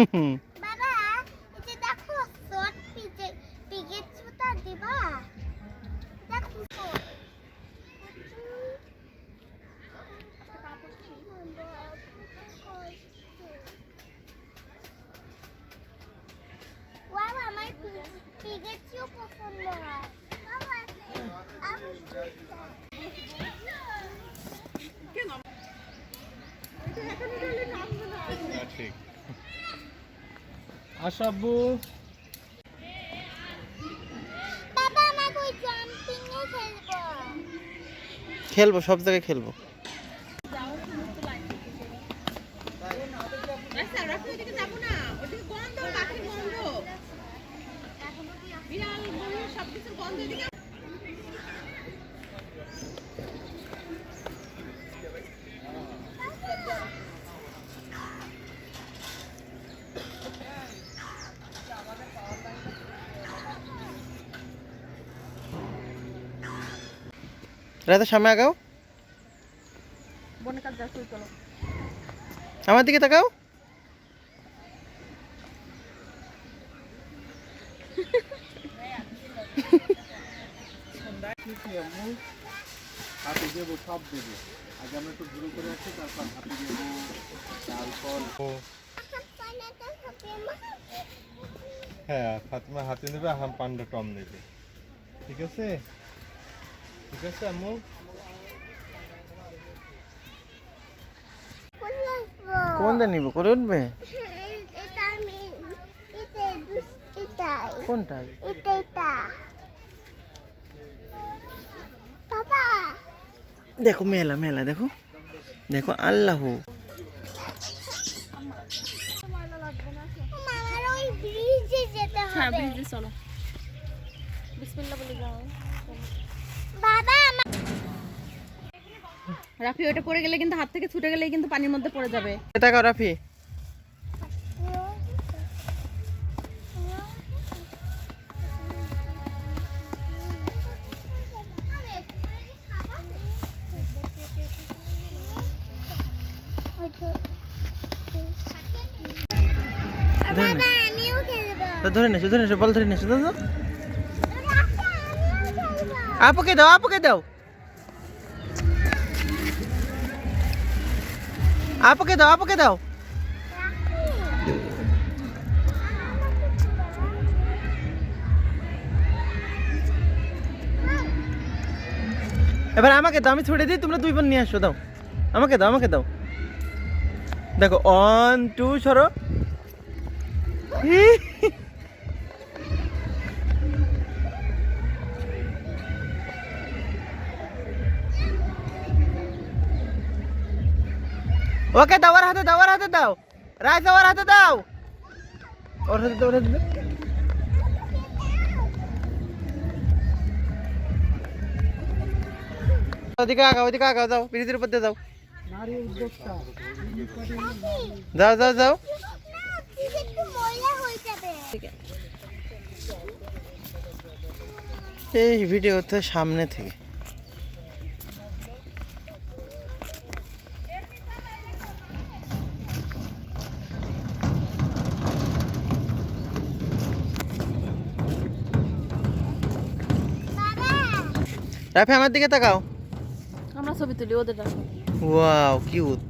বাবা এই দেখো শর্ট পিজে পিগের জুতা পছন্দ হয় ঠিক আসাবু বাবা আমাকে ওই জাম্পিং এ খেলব। খেলব সব জায়গায় খেলব রাতে সামনে আগাও। আমার দিকে তাকাও হাতে দেবো সব দেবো আগে আমরা একটু ঘুরে করে আসি তারপর হাতে দেবো তারপর হ্যাঁ ফাতিমা হাতে নেবে আহাম পান্ডা টম নেবে। ঠিক আছে? ঠিক আছে আম্মু কোনটা নিব? করে উঠবে? কোনটা? দেখো মেলা মেলা দেখো। দেখো আল্লাহ। হ্যাঁ হবে। ব্রিজে চলো। বিসমিল্লাহ বলে যাও। রাফি ওটা পড়ে গেলে কিন্তু হাত থেকে ছুটে গেলেই কিন্তু পানির মধ্যে পড়ে যাবে। তাকাও রাফি। বাবা আমিও খেলব। তো ধরে নেছো ধরে নেছো বল ধরে নেছো খেলব আপুকে দাও আপুকে দাও। আপুকে দাও আপুকে দাও। এবার আমাকে দাও, আমি ছুড়ে দিই, তোমরা দুই বোন নিয়ে আসো, দাও। আমাকে দাও আমাকে দাও। দেখো অন টু সরো। ওকে দাও, ওর হাতে দাও, ওর হাতে দাও। রাইসা, ওর হাতে দাও। ওর হাতে দাও, ওর হাতে দাও। ওদিকে আগাও ওদিকে আগাও, যাও ব্রিজের উপর দিয়ে যাও। যাও যাও যাও। এই ভিডিওতে সামনে থেকে। রাফি আমার দিকে তাকাও। আমরা ছবি তুলি ওদের রাখো ওয়াও কিউট